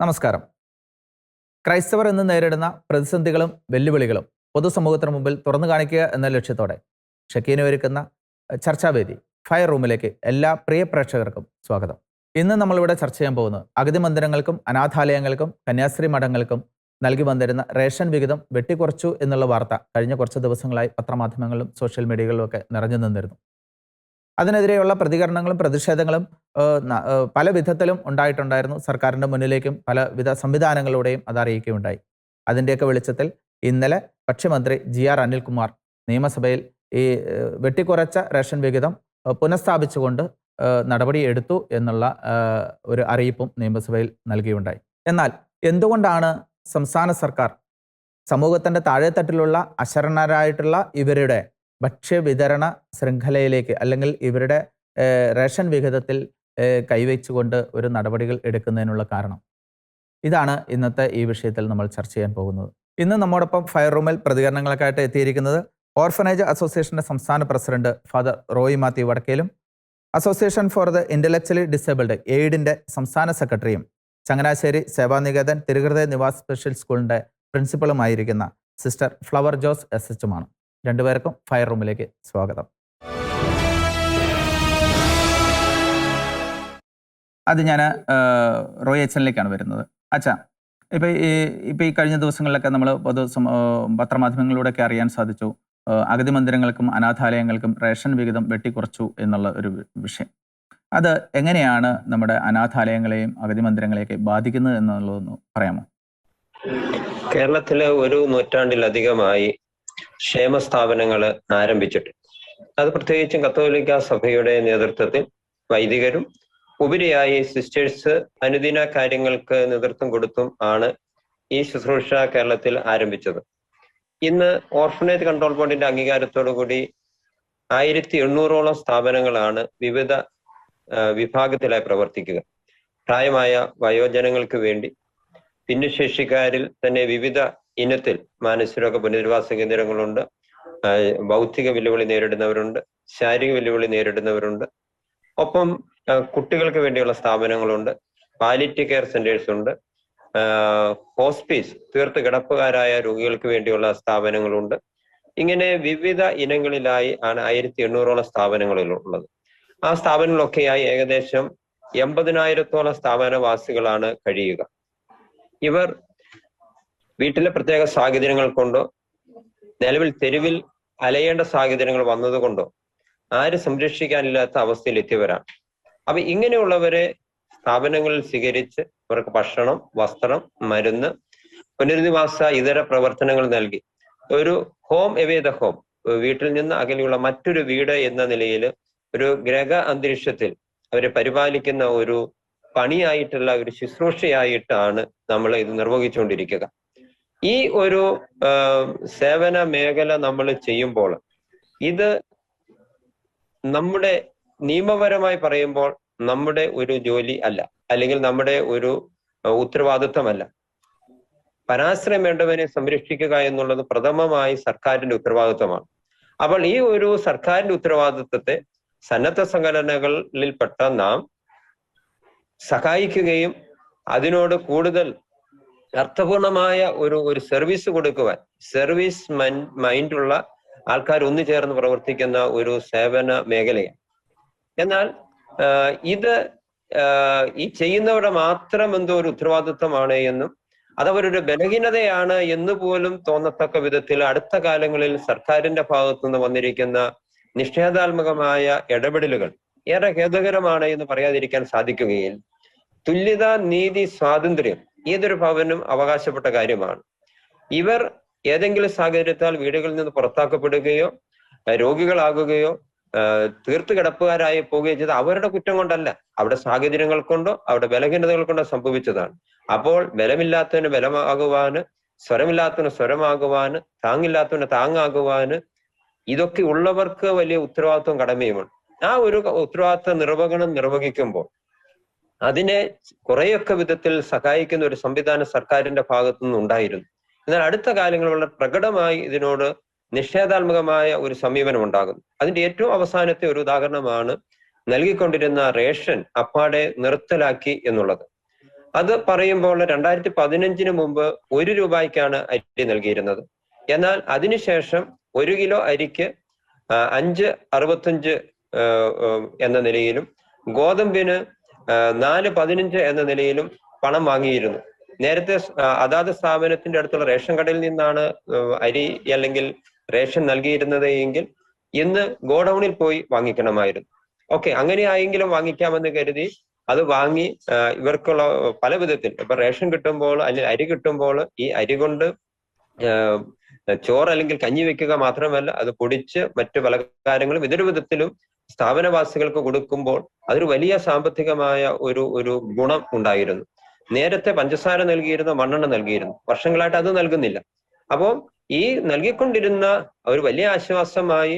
നമസ്കാരം. ക്രൈസ്തവർ ഇന്ന് നേരിടുന്ന പ്രതിസന്ധികളും വെല്ലുവിളികളും പൊതുസമൂഹത്തിന് മുമ്പിൽ തുറന്നു കാണിക്കുക എന്ന ലക്ഷ്യത്തോടെ ഷക്കീന ഒരുക്കുന്ന ചർച്ചാവേദി ഫയർ റൂമിലേക്ക് എല്ലാ പ്രിയ പ്രേക്ഷകർക്കും സ്വാഗതം. ഇന്ന് നമ്മളിവിടെ ചർച്ച ചെയ്യാൻ പോകുന്നത് അഗതി മന്ദിരങ്ങൾക്കും അനാഥാലയങ്ങൾക്കും കന്യാസ്ത്രീ മഠങ്ങൾക്കും നൽകി വന്നിരുന്ന റേഷൻ വിഹിതം വെട്ടിക്കുറച്ചു എന്നുള്ള വാർത്ത കഴിഞ്ഞ കുറച്ച് ദിവസങ്ങളായി പത്രമാധ്യമങ്ങളിലും സോഷ്യൽ മീഡിയകളിലും ഒക്കെ നിറഞ്ഞു നിന്നിരുന്നു. അതിനെതിരെയുള്ള പ്രതികരണങ്ങളും പ്രതിഷേധങ്ങളും പല വിധത്തിലും ഉണ്ടായിട്ടുണ്ടായിരുന്നു. സർക്കാരിന്റെ മുന്നിലേക്കും പലവിധ സംവിധാനങ്ങളിലൂടെയും അത് അറിയിക്കുകയുണ്ടായി. അതിന്റെയൊക്കെ വെളിച്ചത്തിൽ ഇന്നലെ ഭക്ഷ്യമന്ത്രി ജി ആർ അനിൽകുമാർ നിയമസഭയിൽ ഈ വെട്ടിക്കുറച്ച റേഷൻ വിഹിതം പുനഃസ്ഥാപിച്ചുകൊണ്ട് നടപടി എടുത്തു എന്നുള്ള ഒരു അറിയിപ്പും നിയമസഭയിൽ നൽകിയുണ്ടായി. എന്നാൽ എന്തുകൊണ്ടാണ് സംസ്ഥാന സർക്കാർ സമൂഹത്തിന്റെ താഴെത്തട്ടിലുള്ള അശരണരായിട്ടുള്ള ഇവരുടെ ഭക്ഷ്യവിതരണ ശൃംഖലയിലേക്ക് അല്ലെങ്കിൽ ഇവരുടെ റേഷൻ വിഹിതത്തിൽ കൈവച്ചുകൊണ്ട് ഒരു നടപടികൾ എടുക്കുന്നതിനുള്ള കാരണം. ഇതാണ് ഇന്നത്തെ ഈ വിഷയത്തിൽ നമ്മൾ ചർച്ച ചെയ്യാൻ പോകുന്നത്. ഇന്ന് നമ്മോടൊപ്പം ഫയർ റൂമിൽ പ്രതികരണങ്ങൾക്കായിട്ട് എത്തിയിരിക്കുന്നത് ഓർഫനേജ് അസോസിയേഷന്റെ സംസ്ഥാന president father Roy Mathew വടക്കേലും association for the intellectually disabled എയ്ഡിന്റെ സംസ്ഥാന സെക്രട്ടറിയും ചങ്ങനാശ്ശേരി സേവാനികേതൻ തിരുഹൃദയ നിവാസ് സ്പെഷ്യൽ സ്കൂളിന്റെ പ്രിൻസിപ്പളുമായിരിക്കുന്ന സിസ്റ്റർ ഫ്ലവർ ജോസ് എസ് എച്ചുമാണ്. രണ്ടുപേർക്കും ഫയർ റൂമിലേക്ക് സ്വാഗതം. അത് ഞാൻ റോയ് എച്ചനിലേക്കാണ് വരുന്നത്. അച്ഛാ ഇപ്പം ഈ ഇപ്പം ഈ കഴിഞ്ഞ ദിവസങ്ങളിലൊക്കെ നമ്മൾ പൊതു പത്രമാധ്യമങ്ങളിലൂടെയൊക്കെ അറിയാൻ സാധിച്ചു. അഗതി മന്ദിരങ്ങൾക്കും അനാഥാലയങ്ങൾക്കും റേഷൻ വിഹിതം വെട്ടിക്കുറച്ചു എന്നുള്ള ഒരു വിഷയം. അത് എങ്ങനെയാണ് നമ്മുടെ അനാഥാലയങ്ങളെയും അഗതി മന്ദിരങ്ങളെയൊക്കെ ബാധിക്കുന്നത് എന്നുള്ളതൊന്ന് പറയാമോ? കേരളത്തിലെ ഒരു നൂറ്റാണ്ടിലധികമായി ക്ഷേമ സ്ഥാപനങ്ങൾ ആരംഭിച്ചിട്ട്. അത് പ്രത്യേകിച്ചും കത്തോലിക്ക സഭയുടെ നേതൃത്വത്തിൽ വൈദികരും ഉപരിയായി സിസ്റ്റേഴ്സ് അനുദിന കാര്യങ്ങൾക്ക് നേതൃത്വം കൊടുത്തും ആണ് ഈ ശുശ്രൂഷ കേരളത്തിൽ ആരംഭിച്ചത്. ഇന്ന് ഓർഫനേജ് കൺട്രോൾ ബോർഡിന്റെ അംഗീകാരത്തോടു കൂടി ആയിരത്തി എണ്ണൂറോളം സ്ഥാപനങ്ങളാണ് വിവിധ വിഭാഗത്തിലായി പ്രവർത്തിക്കുക. പ്രായമായ വയോജനങ്ങൾക്ക് വേണ്ടി ഭിന്നശേഷിക്കാരിൽ തന്നെ വിവിധ ഇനത്തിൽ മാനസികരോഗ പുനരധിവാസ കേന്ദ്രങ്ങളുണ്ട്. ഭൗതിക വെല്ലുവിളി നേരിടുന്നവരുണ്ട്. ശാരീരിക വെല്ലുവിളി നേരിടുന്നവരുണ്ട്. ഒപ്പം കുട്ടികൾക്ക് വേണ്ടിയുള്ള സ്ഥാപനങ്ങളുണ്ട്. പാലിറ്റി കെയർ സെന്റേഴ്സ് ഉണ്ട്. ഹോസ്പീസ് തീർത്ത് കിടപ്പുകാരായ രോഗികൾക്ക് വേണ്ടിയുള്ള സ്ഥാപനങ്ങളുണ്ട്. ഇങ്ങനെ വിവിധ ഇനങ്ങളിലായി ആണ് ആയിരത്തി എണ്ണൂറോളം സ്ഥാപനങ്ങളുള്ളത് ആ സ്ഥാപനങ്ങളൊക്കെയായി ഏകദേശം എൺപതിനായിരത്തോളം സ്ഥാപനവാസികളാണ് കഴിയുക. ഇവർ വീട്ടിലെ പ്രത്യേക സാഹചര്യങ്ങൾ കൊണ്ടോ നിലവിൽ തെരുവിൽ അലയേണ്ട സാഹചര്യങ്ങൾ വന്നതുകൊണ്ടോ ആര് സംരക്ഷിക്കാനില്ലാത്ത അവസ്ഥയിൽ എത്തിയവരാണ് അപ്പൊ ഇങ്ങനെയുള്ളവരെ സ്ഥാപനങ്ങളിൽ സ്വീകരിച്ച് അവർക്ക് ഭക്ഷണം വസ്ത്രം മരുന്ന് പുനരധിവാസ ഇതര പ്രവർത്തനങ്ങൾ നൽകി. ഒരു ഹോം എവേ ഹോം വീട്ടിൽ നിന്ന് അകലെയുള്ള മറ്റൊരു വീട് എന്ന നിലയിൽ ഒരു ഗ്രഹ അന്തരീക്ഷത്തിൽ അവരെ പരിപാലിക്കുന്ന ഒരു പണിയായിട്ടുള്ള ഒരു ശുശ്രൂഷയായിട്ടാണ് നമ്മൾ ഇത് നിർവഹിച്ചുകൊണ്ടിരിക്കുക. ഈ ഒരു സേവന മേഖല നമ്മൾ ചെയ്യുമ്പോൾ ഇത് നമ്മുടെ നിയമപരമായി പറയുമ്പോൾ നമ്മുടെ ഒരു ജോലി അല്ല. അല്ലെങ്കിൽ നമ്മുടെ ഒരു ഉത്തരവാദിത്വമല്ല പരാശ്രയം വേണ്ടവനെ സംരക്ഷിക്കുക എന്നുള്ളത് പ്രഥമമായി സർക്കാരിന്റെ ഉത്തരവാദിത്വമാണ് അപ്പോൾ ഈ ഒരു സർക്കാരിന്റെ ഉത്തരവാദിത്വത്തെ സന്നദ്ധ സംഘടനകളിൽപ്പെട്ട നാം സഹായിക്കുകയും അതിനോട് കൂടുതൽ അർത്ഥപൂർണമായ ഒരു ഒരു സർവീസ് കൊടുക്കുവാൻ സർവീസ് മൈൻഡുള്ള ആൾക്കാർ ഒന്നു ചേർന്ന് പ്രവർത്തിക്കുന്ന ഒരു സേവന മേഖലയാണ്. എന്നാൽ ഇത് ഈ ചെയ്യുന്നവരുടെ മാത്രം എന്തോ ഒരു ഉത്തരവാദിത്വമാണ് എന്നും അതവരൊരു ബലഹീനതയാണ് എന്ന് പോലും തോന്നത്തക്ക വിധത്തിൽ അടുത്ത കാലങ്ങളിൽ സർക്കാരിന്റെ ഭാഗത്തു നിന്ന് വന്നിരിക്കുന്ന നിഷേധാത്മകമായ ഇടപെടലുകൾ ഏറെ ഖേദകരമാണ് എന്ന് പറയാതിരിക്കാൻ സാധിക്കുകയില്ല. തുല്യത നീതി സ്വാതന്ത്ര്യം ഏതൊരു ഭവനും അവകാശപ്പെട്ട കാര്യമാണ്. ഇവർ ഏതെങ്കിലും സാഹചര്യത്താൽ വീടുകളിൽ നിന്ന് പുറത്താക്കപ്പെടുകയോ രോഗികളാകുകയോ തീർത്ത് കിടപ്പുകാരായി പോവുകയോ ചെയ്ത് അവരുടെ കുറ്റം കൊണ്ടല്ല. അവിടെ സാഹചര്യങ്ങൾ കൊണ്ടോ അവിടെ ബലഹീനതകൾ കൊണ്ടോ സംഭവിച്ചതാണ്. അപ്പോൾ ബലമില്ലാത്തവന് ബലമാകുവാന് സ്വരമില്ലാത്തവന് സ്വരമാകുവാന് താങ്ങില്ലാത്തവന് താങ്ങാകുവാന് ഇതൊക്കെ ഉള്ളവർക്ക് വലിയ ഉത്തരവാദിത്വം കടമയുമാണ്. ആ ഒരു ഉത്തരവാദിത്വ നിർവഹണം നിർവഹിക്കുമ്പോൾ അതിനെ കുറെയൊക്കെ വിധത്തിൽ സഹായിക്കുന്ന ഒരു സംവിധാനം സർക്കാരിന്റെ ഭാഗത്തു നിന്ന് ഉണ്ടായിരുന്നു. എന്നാൽ അടുത്ത കാലങ്ങളിൽ വളരെ പ്രകടമായി ഇതിനോട് നിഷേധാത്മകമായ ഒരു സമീപനം ഉണ്ടാകുന്നു. അതിന്റെ ഏറ്റവും അവസാനത്തെ ഒരു ഉദാഹരണമാണ് നൽകിക്കൊണ്ടിരുന്ന റേഷൻ അപ്പാടെ നിർത്തലാക്കി എന്നുള്ളത്. അത് പറയുമ്പോൾ രണ്ടായിരത്തി പതിനഞ്ചിന് മുമ്പ് ഒരു രൂപയ്ക്കാണ് അരി നൽകിയിരുന്നത്. എന്നാൽ അതിനുശേഷം ഒരു കിലോ അരിക്ക് അഞ്ച് അറുപത്തഞ്ച് എന്ന നിലയിലും ഗോതമ്പിന് നാല് പതിനഞ്ച് എന്ന നിലയിലും പണം വാങ്ങിയിരുന്നു. നേരത്തെ അതാത് സ്ഥാപനത്തിന്റെ അടുത്തുള്ള റേഷൻ കടയിൽ നിന്നാണ് അരി അല്ലെങ്കിൽ റേഷൻ നൽകിയിരുന്നത് എങ്കിൽ ഇന്ന് ഗോഡൌണിൽ പോയി വാങ്ങിക്കണമായിരുന്നു. ഓക്കെ അങ്ങനെയായെങ്കിലും വാങ്ങിക്കാമെന്ന് കരുതി അത് വാങ്ങി ഇവർക്കുള്ള പല വിധത്തിൽ ഇപ്പൊ റേഷൻ കിട്ടുമ്പോൾ അല്ലെങ്കിൽ അരി കിട്ടുമ്പോൾ ഈ അരി കൊണ്ട് ചോറ് അല്ലെങ്കിൽ കഞ്ഞി വെക്കുക മാത്രമല്ല അത് പൊടിച്ച് മറ്റു പല കാര്യങ്ങളും ഇതൊരു വിധത്തിലും സ്ഥാപനവാസികൾക്ക് കൊടുക്കുമ്പോൾ അതൊരു വലിയ സാമ്പത്തികമായ ഒരു ഒരു ഗുണം ഉണ്ടായിരുന്നു. നേരത്തെ പഞ്ചസാര നൽകിയിരുന്ന മണ്ണെണ്ണ നൽകിയിരുന്നു. വർഷങ്ങളായിട്ട് അത് നൽകുന്നില്ല. അപ്പോൾ ഈ നൽകിക്കൊണ്ടിരുന്ന ഒരു വലിയ ആശ്വാസമായി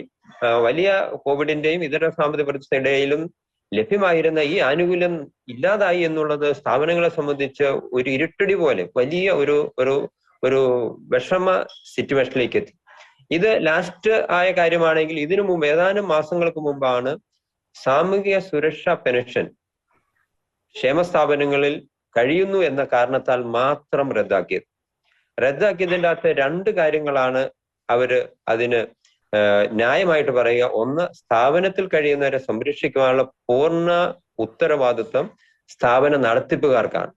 വലിയ കോവിഡിന്റെയും ഇതര സാമ്പത്തിക പ്രതിസന്ധിയിലും ലഭ്യമായിരുന്ന ഈ ആനുകൂല്യം ഇല്ലാതായി എന്നുള്ളത് സ്ഥാപനങ്ങളെ സംബന്ധിച്ച് ഒരു ഇരുട്ടടി പോലെ വലിയ ഒരു ഒരു ഒരു വിഷമ സിറ്റുവേഷനിലേക്ക് എത്തി. ഇത് ലാസ്റ്റ് ആയ കാര്യമാണെങ്കിൽ ഇതിനു മുമ്പ് ഏതാനും മാസങ്ങൾക്ക് മുമ്പാണ് സാമൂഹിക സുരക്ഷാ പെൻഷൻ ക്ഷേമ സ്ഥാപനങ്ങളിൽ കഴിയുന്നു എന്ന കാരണത്താൽ മാത്രം റദ്ദാക്കിയത്. റദ്ദാക്കിയതിന്റെ അകത്ത് രണ്ട് കാര്യങ്ങളാണ് അവർ അതിന് ന്യായമായിട്ട് പറയുക. ഒന്ന് സ്ഥാപനത്തിൽ കഴിയുന്നവരെ സംരക്ഷിക്കുവാനുള്ള പൂർണ ഉത്തരവാദിത്വം സ്ഥാപന നടത്തിപ്പുകാർക്കാണ്.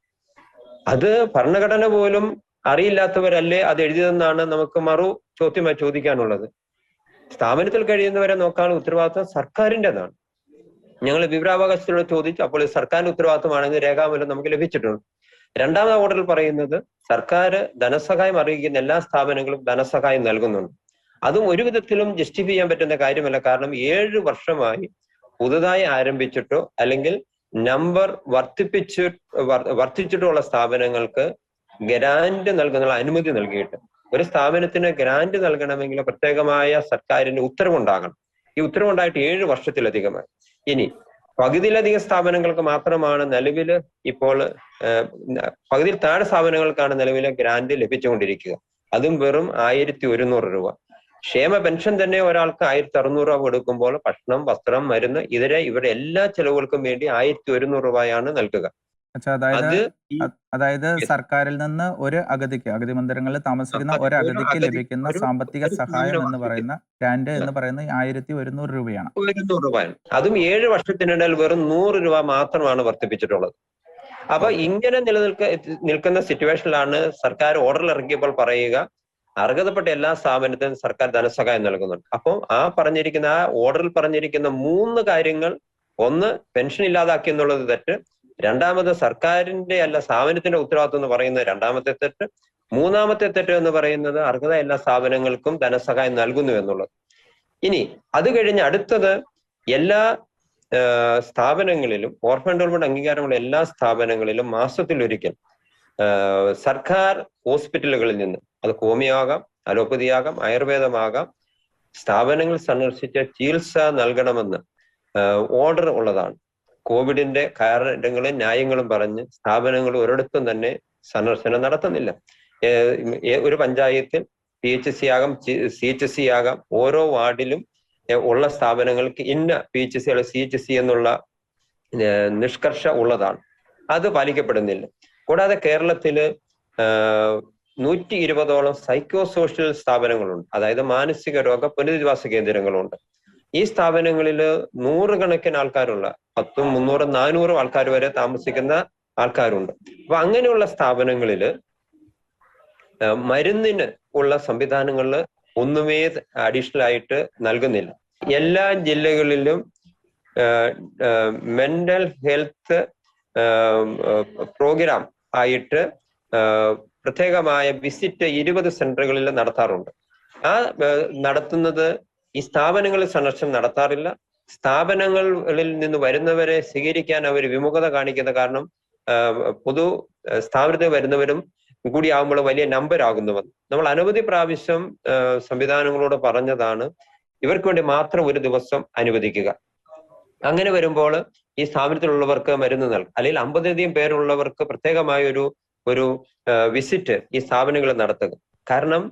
അത് ഭരണഘടന പോലും അറിയില്ലാത്തവരല്ലേ അത് എഴുതിയതെന്നാണ് നമുക്ക് മറു ചോദ്യമായി ചോദിക്കാനുള്ളത്. സ്ഥാപനത്തിൽ കഴിയുന്നവരെ നോക്കാനുള്ള ഉത്തരവാദിത്വം സർക്കാരിന്റെതാണ്. ഞങ്ങൾ വിവരാവകാശത്തിലൂടെ ചോദിച്ചു അപ്പോൾ സർക്കാരിന്റെ ഉത്തരവാദിത്വമാണെന്ന് രേഖാമൂലം നമുക്ക് ലഭിച്ചിട്ടുണ്ട്. രണ്ടാമത് ഓർഡറിൽ പറയുന്നത് സർക്കാർ ധനസഹായം അറിയിക്കുന്ന എല്ലാ സ്ഥാപനങ്ങളും ധനസഹായം നൽകുന്നുണ്ട്. അതും ഒരു വിധത്തിലും ജസ്റ്റിഫൈ ചെയ്യാൻ പറ്റുന്ന കാര്യമല്ല. കാരണം ഏഴ് വർഷമായി പുതുതായി ആരംഭിച്ചിട്ടോ അല്ലെങ്കിൽ നമ്പർ വർദ്ധിപ്പിച്ചു വർ- വർദ്ധിച്ചിട്ടുള്ള സ്ഥാപനങ്ങൾക്ക് ഗ്രാന്റ് നൽകുന്ന അനുമതി നൽകിയിട്ട് ഒരു സ്ഥാപനത്തിന് ഗ്രാന്റ് നൽകണമെങ്കിൽ പ്രത്യേകമായ സർക്കാരിന്റെ ഉത്തരവുണ്ടാകണം. ഈ ഉത്തരവുണ്ടായിട്ട് ഏഴ് വർഷത്തിലധികമായി. ഇനി പകുതിയിലധികം സ്ഥാപനങ്ങൾക്ക് മാത്രമാണ് നിലവിൽ ഇപ്പോൾ പകുതിയിൽ താഴെ സ്ഥാപനങ്ങൾക്കാണ് നിലവിൽ ഗ്രാന്റ് ലഭിച്ചുകൊണ്ടിരിക്കുക. അതും വെറും ആയിരത്തി ഒരുന്നൂറ് രൂപ. ക്ഷേമ പെൻഷൻ തന്നെ ഒരാൾക്ക് ആയിരത്തി അറുന്നൂറ് രൂപ കൊടുക്കുമ്പോൾ ഭക്ഷണം വസ്ത്രം മരുന്ന് ഇതര ഇവരുടെ എല്ലാ ചെലവുകൾക്കും വേണ്ടി ആയിരത്തി ഒരുന്നൂറ് രൂപയാണ് നൽകുക. അതായത് അതായത് സർക്കാരിൽ നിന്ന് ഒരു അഗതിക്ക് അഗതി മന്ദിരങ്ങളിൽ താമസിക്കുന്ന ഒരു അഗതിക്ക് ലഭിക്കുന്ന സാമ്പത്തിക സഹായം എന്ന് പറയുന്ന ഗ്രാന്റ് എന്ന് പറയുന്ന ആയിരത്തി ഒരുന്നൂറ് രൂപയാണ്. ഒരുന്നൂറ് രൂപയാണ്. അതും ഏഴ് വർഷത്തിനിടയിൽ വെറും നൂറ് രൂപ മാത്രമാണ് വർദ്ധിപ്പിച്ചിട്ടുള്ളത്. അപ്പൊ ഇങ്ങനെ നിലനിൽക്ക നിൽക്കുന്ന സിറ്റുവേഷനിലാണ് സർക്കാർ ഓർഡർ ഇറങ്ങിയപ്പോൾ പറയുക അർഹതപ്പെട്ട എല്ലാ സ്ഥാപനത്തിനും സർക്കാർ ധനസഹായം നൽകുന്നുണ്ട്. അപ്പോൾ ആ പറഞ്ഞിരിക്കുന്ന ആ ഓർഡറിൽ പറഞ്ഞിരിക്കുന്ന മൂന്ന് കാര്യങ്ങൾ ഒന്ന് പെൻഷൻ ഇല്ലാതാക്കി എന്നുള്ളത് തെറ്റ് രണ്ടാമത് സർക്കാരിന്റെ അല്ല സ്ഥാപനത്തിന്റെ ഉത്തരവാദിത്വം എന്ന് പറയുന്നത് രണ്ടാമത്തെ തെറ്റ്. മൂന്നാമത്തെ തെറ്റ് എന്ന് പറയുന്നത് അർഹത എല്ലാ സ്ഥാപനങ്ങൾക്കും ധനസഹായം നൽകുന്നു എന്നുള്ളത്. ഇനി അത് കഴിഞ്ഞ് അടുത്തത് എല്ലാ സ്ഥാപനങ്ങളിലും ഓർഫൻ ഡെവലപ്മെന്റ് അംഗീകാരമുള്ള എല്ലാ സ്ഥാപനങ്ങളിലും മാസത്തിൽ ഒരിക്കൽ സർക്കാർ ഹോസ്പിറ്റലുകളിൽ നിന്ന് അത് ഹോമിയാകാം അലോപ്പതിയാകാം ആയുർവേദമാകാം സ്ഥാപനങ്ങൾ സന്ദർശിച്ച ചികിത്സ നൽകണമെന്ന് ഓർഡർ ഉള്ളതാണ്. കോവിഡിന്റെ കാരണങ്ങളും ന്യായങ്ങളും പറഞ്ഞ് സ്ഥാപനങ്ങൾ ഒരിടത്തും തന്നെ സന്ദർശനം നടത്തുന്നില്ല. ഒരു പഞ്ചായത്തിൽ പി എച്ച് സി ആകാം സി എച്ച് സി ആകാം ഓരോ വാർഡിലും ഉള്ള സ്ഥാപനങ്ങൾക്ക് ഇന്ന പി എച്ച് സി അല്ലെങ്കിൽ സി എച്ച് സി എന്നുള്ള നിഷ്കർഷ ഉള്ളതാണ്. അത് പാലിക്കപ്പെടുന്നില്ല. കൂടാതെ കേരളത്തിൽ നൂറ്റി ഇരുപതോളം സൈക്കോ സോഷ്യൽ സ്ഥാപനങ്ങളുണ്ട്. അതായത് മാനസിക രോഗ പുനരധിവാസ കേന്ദ്രങ്ങളുണ്ട്. ഈ സ്ഥാപനങ്ങളിൽ നൂറുകണക്കിന് ആൾക്കാരുള്ള പത്തും മുന്നൂറും നാനൂറും ആൾക്കാർ വരെ താമസിക്കുന്ന ആൾക്കാരുണ്ട്. അപ്പൊ അങ്ങനെയുള്ള സ്ഥാപനങ്ങളിൽ മരുന്നിന് ഉള്ള സംവിധാനങ്ങളിൽ ഒന്നുമേ അഡീഷണൽ ആയിട്ട് നൽകുന്നില്ല. എല്ലാ ജില്ലകളിലും മെന്റൽ ഹെൽത്ത് പ്രോഗ്രാം ആയിട്ട് പ്രത്യേകമായ വിസിറ്റ് ഇരുപത് സെന്ററുകളിൽ നടത്താറുണ്ട്. ആ നടത്തുന്നത് ഈ സ്ഥാപനങ്ങളിൽ സന്ദർശനം നടത്താറില്ല. സ്ഥാപനങ്ങളിൽ നിന്ന് വരുന്നവരെ സ്വീകരിക്കാൻ അവർ വിമുഖത കാണിക്കുന്ന കാരണം പൊതു സ്ഥാപനത്തിൽ വരുന്നവരും കൂടിയാകുമ്പോൾ വലിയ നമ്പർ ആകുന്നുവെന്ന് നമ്മൾ അനവധി പ്രാവശ്യം സംവിധാനങ്ങളോട് പറഞ്ഞതാണ് ഇവർക്ക് വേണ്ടി മാത്രം ഒരു ദിവസം അനുവദിക്കുക. അങ്ങനെ വരുമ്പോൾ ഈ സ്ഥാപനത്തിലുള്ളവർക്ക് മരുന്ന് നൽകും. അല്ലെങ്കിൽ അമ്പതിലധികം പേരുള്ളവർക്ക് പ്രത്യേകമായ ഒരു ഒരു വിസിറ്റ് ഈ സ്ഥാപനങ്ങളിൽ നടത്തുക. കാരണം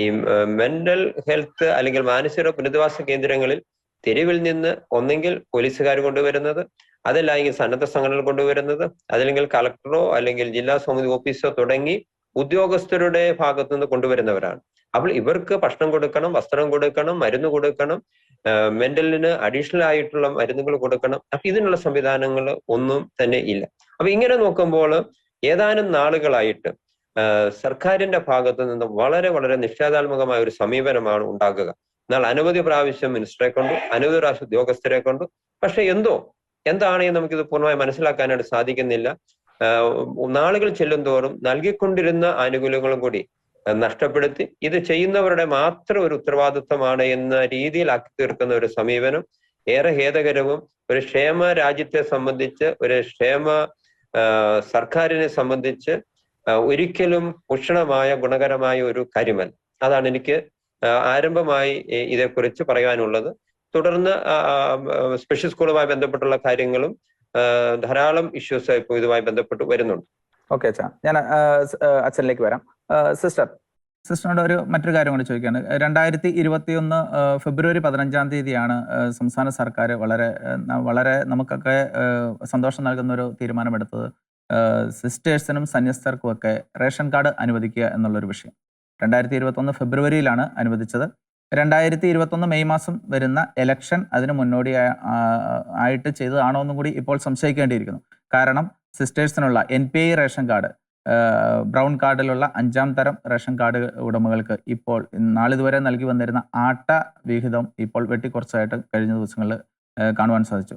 ഈ മെന്റൽ ഹെൽത്ത് അല്ലെങ്കിൽ മാനസിക പുനരധിവാസ കേന്ദ്രങ്ങളിൽ തെരുവിൽ നിന്ന് ഒന്നെങ്കിൽ പോലീസുകാർ കൊണ്ടുവരുന്നത് അതല്ലെങ്കിൽ സന്നദ്ധ സംഘടനകൾ കൊണ്ടുവരുന്നത് അതല്ലെങ്കിൽ കളക്ടറോ അല്ലെങ്കിൽ ജില്ലാ സമിതി ഓഫീസോ തുടങ്ങി ഉദ്യോഗസ്ഥരുടെ ഭാഗത്തു നിന്ന് കൊണ്ടുവരുന്നവരാണ്. അപ്പോൾ ഇവർക്ക് ഭക്ഷണം കൊടുക്കണം വസ്ത്രം കൊടുക്കണം മരുന്ന് കൊടുക്കണം മെന്റലിന് അഡീഷണൽ ആയിട്ടുള്ള മരുന്നുകൾ കൊടുക്കണം. അപ്പൊ ഇതിനുള്ള സംവിധാനങ്ങൾ ഒന്നും തന്നെ ഇല്ല. അപ്പൊ ഇങ്ങനെ നോക്കുമ്പോൾ ഏതാനും നാളുകളായിട്ട് സർക്കാരിന്റെ ഭാഗത്ത് നിന്ന് വളരെ വളരെ നിഷേധാത്മകമായ ഒരു സമീപനമാണ് ഉണ്ടാകുക. എന്നാൽ അനവധി പ്രാവശ്യം മിനിസ്റ്ററെ കൊണ്ടു അനവധി പ്രാവശ്യം ഉദ്യോഗസ്ഥരെ കൊണ്ടു. പക്ഷെ എന്തോ എന്താണ് എന്ന് നമുക്കിത് പൂർണമായി മനസ്സിലാക്കാനായിട്ട് സാധിക്കുന്നില്ല. നാളുകൾ ചെല്ലും തോറും നൽകിക്കൊണ്ടിരുന്ന ആനുകൂല്യങ്ങളും കൂടി നഷ്ടപ്പെടുത്തി ഇത് ചെയ്യുന്നവരുടെ മാത്രം ഒരു ഉത്തരവാദിത്വമാണ് എന്ന രീതിയിലാക്കി തീർക്കുന്ന ഒരു സമീപനം ഏറെ ഖേദകരവും ഒരു ക്ഷേമ രാജ്യത്തെ സംബന്ധിച്ച് ഒരു ക്ഷേമ സർക്കാരിനെ സംബന്ധിച്ച് ഒരിക്കലും ഉഷ്ണമായ ഗുണകരമായ ഒരു കരിമൽ അതാണ് എനിക്ക് ആരംഭമായി ഇതേക്കുറിച്ച് പറയാനുള്ളത്. തുടർന്ന് സ്പെഷ്യൽ സ്കൂളുമായി ബന്ധപ്പെട്ടുള്ള കാര്യങ്ങളും ധാരാളം ഇഷ്യൂസ് ഇപ്പോൾ ഇതുമായി ബന്ധപ്പെട്ട് വരുന്നുണ്ട്. ഓക്കെ അച്ഛാ. ഞാൻ അച്ഛനിലേക്ക് വരാം. സിസ്റ്റർ സിസ്റ്ററിനോട് ഒരു മറ്റൊരു കാര്യം കൂടി ചോദിക്കുകയാണ് രണ്ടായിരത്തി ഇരുപത്തി ഒന്ന് ഫെബ്രുവരി പതിനഞ്ചാം തീയതിയാണ് സംസ്ഥാന സർക്കാർ വളരെ വളരെ നമുക്കൊക്കെ സന്തോഷം നൽകുന്ന ഒരു തീരുമാനമെടുത്തത്. സിസ്റ്റേഴ്സിനും സന്യസ്തർക്കും ഒക്കെ റേഷൻ കാർഡ് അനുവദിക്കുക എന്നുള്ളൊരു വിഷയം. രണ്ടായിരത്തി ഇരുപത്തൊന്ന് ഫെബ്രുവരിയിലാണ് അനുവദിച്ചത്. രണ്ടായിരത്തി ഇരുപത്തൊന്ന് മെയ് മാസം വരുന്ന എലക്ഷൻ അതിന് മുന്നോടി ആയിട്ട് ചെയ്തതാണോ എന്നും കൂടി ഇപ്പോൾ സംശയിക്കേണ്ടിയിരിക്കുന്നു. കാരണം സിസ്റ്റേഴ്സിനുള്ള N P I ration card brown കാർഡിലുള്ള അഞ്ചാം തരം റേഷൻ കാർഡ് ഉടമകൾക്ക് ഇപ്പോൾ നാളിതുവരെ നൽകി വന്നിരുന്ന ആട്ട വിഹിതം ഇപ്പോൾ വെട്ടിക്കുറച്ചായിട്ട് കഴിഞ്ഞ ദിവസങ്ങളിൽ കാണുവാൻ സാധിച്ചു.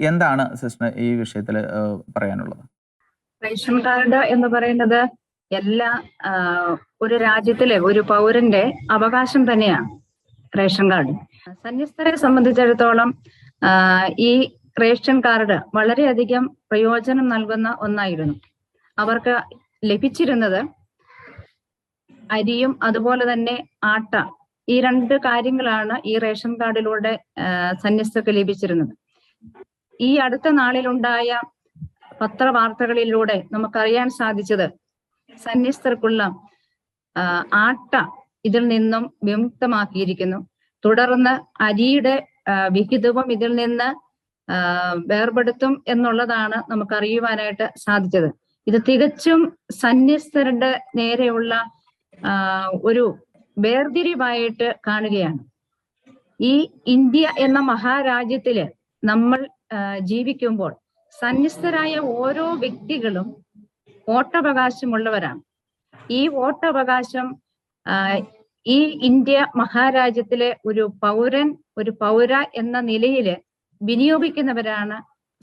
എന്താണ് സിസ്റ്റർ ഈ വിഷയത്തിൽ പറയാനുള്ളത്? റേഷൻ കാർഡ് എന്ന് പറയുന്നത് എല്ലാ ഒരു രാജ്യത്തിലെ ഒരു പൗരന്റെ അവകാശം തന്നെയാണ് റേഷൻ കാർഡ്. സന്യസ്തരെ സംബന്ധിച്ചിടത്തോളം ഈ റേഷൻ കാർഡ് വളരെയധികം പ്രയോജനം നൽകുന്ന ഒന്നായിരുന്നു. അവർക്ക് ലഭിച്ചിരുന്നത് അരിയും അതുപോലെ തന്നെ ആട്ട ഈ രണ്ട് കാര്യങ്ങളാണ് ഈ റേഷൻ കാർഡിലൂടെ സന്യസ്തക്ക് ലഭിച്ചിരുന്നത്. ഈ അടുത്ത നാളിലുണ്ടായ പത്രവാർത്തകളിലൂടെ നമുക്കറിയാൻ സാധിച്ചത് സന്യസ്തർക്കുള്ള ആട്ട ഇതിൽ നിന്നും വിമുക്തമാക്കിയിരിക്കുന്നു. തുടർന്ന് അരിയുടെ വിഹിതവും ഇതിൽ നിന്ന് വേർപെടുത്തും എന്നുള്ളതാണ് നമുക്ക് അറിയുവാനായിട്ട് സാധിച്ചത്. ഇത് തികച്ചും സന്യസ്തരുടെ നേരെയുള്ള ഒരു വേർതിരിവായിട്ട് കാണുകയാണ്. ഈ ഇന്ത്യ എന്ന മഹാരാജ്യത്തിൽ നമ്മൾ ജീവിക്കുമ്പോൾ സന്യസ്തരായ ഓരോ വ്യക്തികളും വോട്ടവകാശമുള്ളവരാണ്. ഈ വോട്ടവകാശം ഈ ഇന്ത്യ മഹാരാജ്യത്തിലെ ഒരു പൗരൻ ഒരു പൗര എന്ന നിലയിൽ വിനിയോഗിക്കുന്നവരാണ്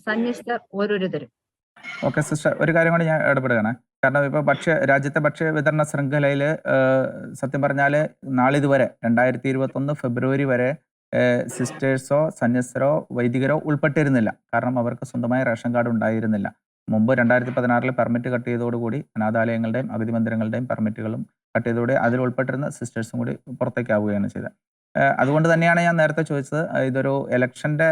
സന്യസ്തർ ഓരോരുത്തരും. ഓക്കെ സിസ്റ്റർ ഒരു കാര്യം കൂടി ഞാൻ ഇടപെടുകയാണ്. കാരണം ഇപ്പോൾ ഭക്ഷ്യ രാജ്യത്തെ ഭക്ഷ്യ വിതരണ ശൃംഖലയിൽ സത്യം പറഞ്ഞാൽ നാളിതുവരെ രണ്ടായിരത്തി ഇരുപത്തൊന്ന് ഫെബ്രുവരി വരെ സിസ്റ്റേഴ്സോ സന്യസ്തരോ വൈദികരോ ഉൾപ്പെട്ടിരുന്നില്ല. കാരണം അവർക്ക് സ്വന്തമായ റേഷൻ കാർഡ് ഉണ്ടായിരുന്നില്ല. മുമ്പ് രണ്ടായിരത്തി പതിനാറിൽ പെർമിറ്റ് കട്ട് ചെയ്തതോടുകൂടി അനാഥാലയങ്ങളുടെയും അഗതി മന്ദിരങ്ങളുടെയും പെർമിറ്റുകളും കട്ട് ചെയ്തതോടെ അതിൽ ഉൾപ്പെട്ടിരുന്ന സിസ്റ്റേഴ്സും കൂടി പുറത്തേക്കാവുകയാണ് ചെയ്തത്. അതുകൊണ്ട് തന്നെയാണ് ഞാൻ നേരത്തെ ചോദിച്ചത് ഇതൊരു ഇലക്ഷന്റെ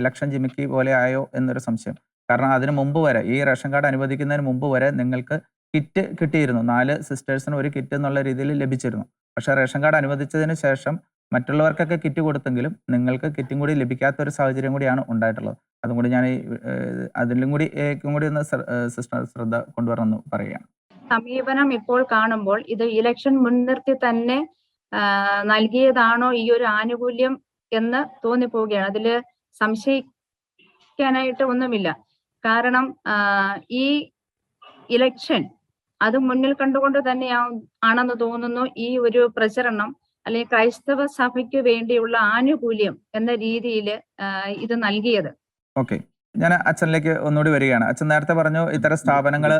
ഇലക്ഷൻ ജിമിക്കി പോലെ ആയോ എന്നൊരു സംശയം. കാരണം അതിന് മുമ്പ് വരെ ഈ റേഷൻ കാർഡ് അനുവദിക്കുന്നതിന് മുമ്പ് വരെ നിങ്ങൾക്ക് കിറ്റ് കിട്ടിയിരുന്നു. നാല് സിസ്റ്റേഴ്സിന് ഒരു കിറ്റ് എന്നുള്ള രീതിയിൽ ലഭിച്ചിരുന്നു. പക്ഷേ റേഷൻ കാർഡ് അനുവദിച്ചതിന് ശേഷം മറ്റുള്ളവർക്കൊക്കെ കിറ്റ് കൊടുത്തെങ്കിലും നിങ്ങൾക്ക് കിറ്റും കൂടി ലഭിക്കാത്ത ഒരു സാഹചര്യം കൂടിയാണ് ഉണ്ടായിട്ടുള്ളത്. അതും കൂടി ഞാൻ അതിലും കൂടി കൂടി ഒന്ന് സിസ്റ്റർ ശ്രദ്ധ കൊണ്ടുവരണമെന്ന് പറയുകയാണ്. സമീപനം ഇപ്പോൾ കാണുമ്പോൾ ഇത് ഇലക്ഷൻ മുൻനിർത്തി തന്നെ നൽകിയതാണോ ഈ ഒരു ആനുകൂല്യം എന്ന് തോന്നിപ്പോവുകയാണ്. അതിൽ സംശയിക്കാനായിട്ട് ഒന്നുമില്ല. കാരണം ഈ ഇലക്ഷൻ അത് മുന്നിൽ കണ്ടുകൊണ്ട് തന്നെ ആണെന്ന് തോന്നുന്നു ഈ ഒരു പ്രചരണം. അല്ലെങ്കിൽ ക്രൈസ്തവ സഭയ്ക്ക് വേണ്ടിയുള്ള ആനുകൂല്യം എന്ന രീതിയിൽ ഇത് നൽകിയത്. ഓക്കെ. ഞാൻ അച്ഛനിലേക്ക് ഒന്നുകൂടി വരികയാണ്. അച്ഛൻ നേരത്തെ പറഞ്ഞു ഇത്തരം സ്ഥാപനങ്ങൾ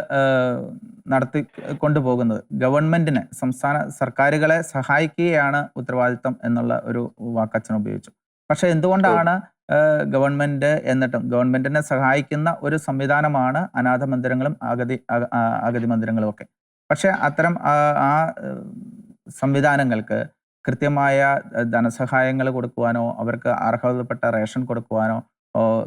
നടത്തി കൊണ്ടുപോകുന്നത്. ഗവൺമെന്റിനെ സംസ്ഥാന സർക്കാരുകളെ സഹായിക്കുകയാണ് ഉത്തരവാദിത്തം എന്നുള്ള ഒരു വാക്ക് അച്ഛൻ ഉപയോഗിച്ചു. പക്ഷെ എന്തുകൊണ്ടാണ് ഗവൺമെന്റ് എന്നിട്ടും ഗവൺമെന്റിനെ സഹായിക്കുന്ന ഒരു സംവിധാനമാണ് അനാഥ മന്ദിരങ്ങളും അഗതി അഗതി മന്ദിരങ്ങളും ഒക്കെ. പക്ഷെ അത്തരം ആ, സംവിധാനങ്ങൾക്ക് കൃത്യമായ ധനസഹായങ്ങൾ കൊടുക്കുവാനോ അവർക്ക് അർഹതപ്പെട്ട റേഷൻ കൊടുക്കുവാനോ